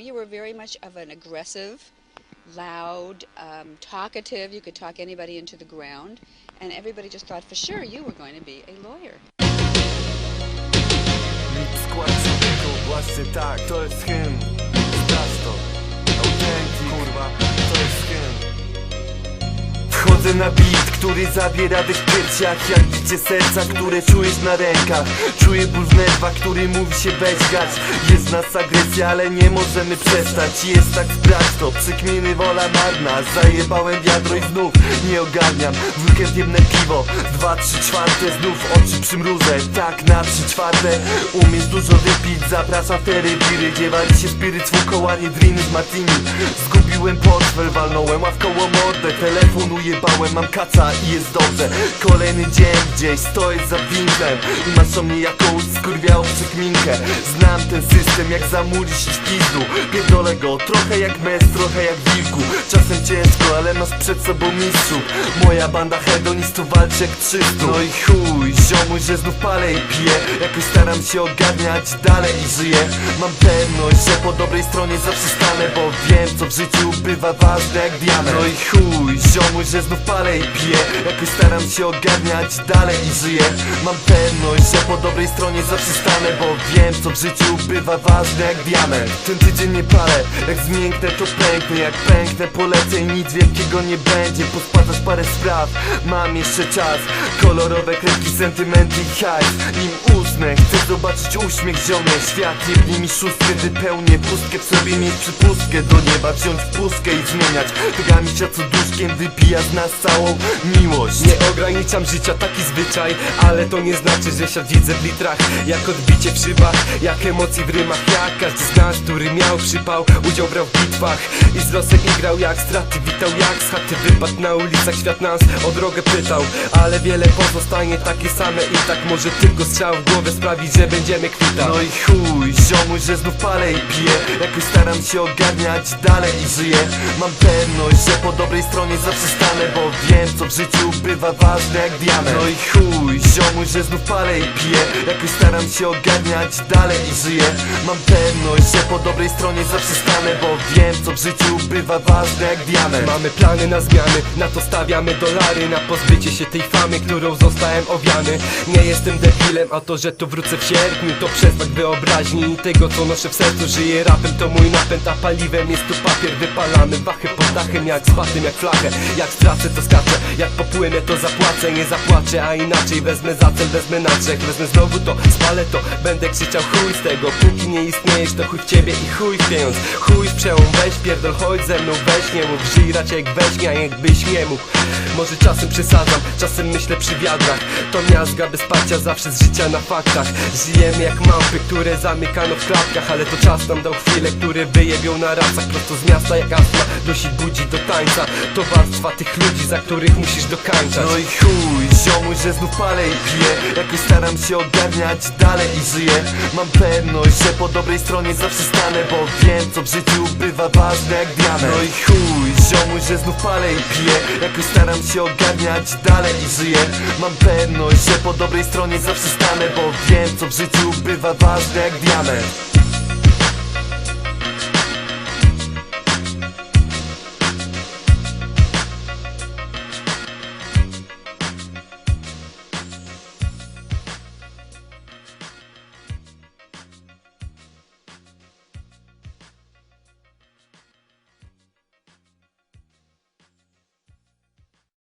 You were very much of an aggressive, loud, um, talkative. You could talk anybody into the ground, and everybody just thought for sure you were going to be a lawyer. Tak, to jest hymn Na beat, który zawiera dech w piersiach Jak bicie serca, które czujesz na rękach. Czuję ból w nerwach, który mówi się weź grać Jest nas agresja, ale nie możemy przestać. Jest tak sprać to, przykminy wola marna. Zajebałem wiadro i znów nie ogarniam. W weekend jemne piwo, dwa, trzy czwarte Znów oczy przymrużę, tak na trzy czwarte Umiesz dużo wypić, zapraszam w te rewiry się spiryt wokoła, nie driny z martini. Zgubiłem portfel, walnąłem ławką o mordę Telefon ujebałem, mam kaca i jest dobrze. Kolejny dzień gdzieś, stoję za winkłem I masz o mnie jakąś skurwiałą przekminkę Znam ten system jak zamulić w pizdu. Pierdolę go, trochę jak mes, trochę jak wilku. Czasem ciężko, ale masz przed sobą mistrzów Moja banda hedonistów walczy jak 300 No i chuj, ziomuj, że znów palę i piję. Jakoś staram się ogarniać dalej i żyję. Mam pewność, że po dobrej stronie zawsze stanę Bo wiem, co w życiu bywa ważne jak diament. No i chuj, ziomuj, że znów palę i piję. Jakoś staram się ogarniać dalej i żyję. Mam pewność, że po dobrej stronie zawsze stanę Bo wiem, co w życiu bywa ważne jak diament. Ten tydzień nie palę, jak zmięknę to pęknę Jak pęknę polecę i nic wielkiego nie będzie. Pospadasz parę spraw, mam jeszcze czas. Kolorowe kredki, sentymenty i hajs. Nim usnę, chcę zobaczyć uśmiech ziomek Świat jebnie mi szóstkę, wypełnię pustkę. W sobie mieć przypustkę. Do nieba Wziąć pustkę i zmieniać. Pegami co duszkiem wypija z nas całą miłość. Nie ograniczam życia, taki zwyczaj Ale to nie znaczy, że świat widzę w litrach. Jak odbicie w szybach, jak emocji w rymach. Jak każdy z nas, który miał przypał Udział brał w bitwach. I z losem igrał jak straty Witał jak z chaty wypadł na ulicach. Świat nas o drogę pytał Ale wiele pozostanie takie same. I tak może tylko strzał w głowę sprawić, że będziemy kwitać. No i chuj, ziomuj, że znów palę i piję. Jakoś staram się ogarniać dalej i żyję. Mam pewność, że po dobrej stronie zawsze stanę Bo wiem, co w życiu bywa ważne jak diament. No i chuj, ziomuj, że znów palę i piję. Jakoś staram się ogarniać dalej i żyję. Mam pewność, że po dobrej stronie zawsze stanę Bo wiem, co w życiu bywa ważne jak diament. Mamy plany na zmiany, na to stawiamy dolary Na pozbycie się tej famy, którą zostałem owiany. Nie jestem debilem, a to, że tu wrócę w sierpniu To przeznak wyobraźni i tego, co noszę w sercu. Żyję rapem, to mój napęd, a paliwem jest tu papier. Wypalamy wachy pod dachem, jak z batem, jak flachę. Jak stracę, to skaczę, jak popłynę, to zapłacę. Nie zapłaczę, a inaczej. Wezmę za cel, wezmę na trzech Wezmę znowu to, spalę to, będę krzyczał chuj z tego. Póki nie istniejesz, to chuj w ciebie i chuj w pieniądz. Chuj w przełom, weź pierdol, chodź ze mną, weź nie mów. Raczej jak weźmie, a jakbyś nie mógł. Może czasem przesadzam, czasem myślę przy wiadrach To miazga bez parcia, zawsze z życia na faktach. Żyjemy jak małpy, które zamykano w klatkach. Ale to czas nam dał chwilę, które wyjebią na rasach Prosto z miasta jak astma, dusi budzi do tańca. To warstwa tych ludzi, za których musisz dokańczać. No i chuj, ziomuj, że znów palę i piję. Jakoś staram się ogarniać dalej i żyję. Mam pewność, że po dobrej stronie zawsze stanę Bo wiem, co w życiu bywa ważne jak diament No i chuj, ziomuj, że znów palę i piję. Jakoś staram się ogarniać dalej i żyję. Mam pewność, że po dobrej stronie zawsze stanę Bo wiem, co w życiu bywa ważne jak diament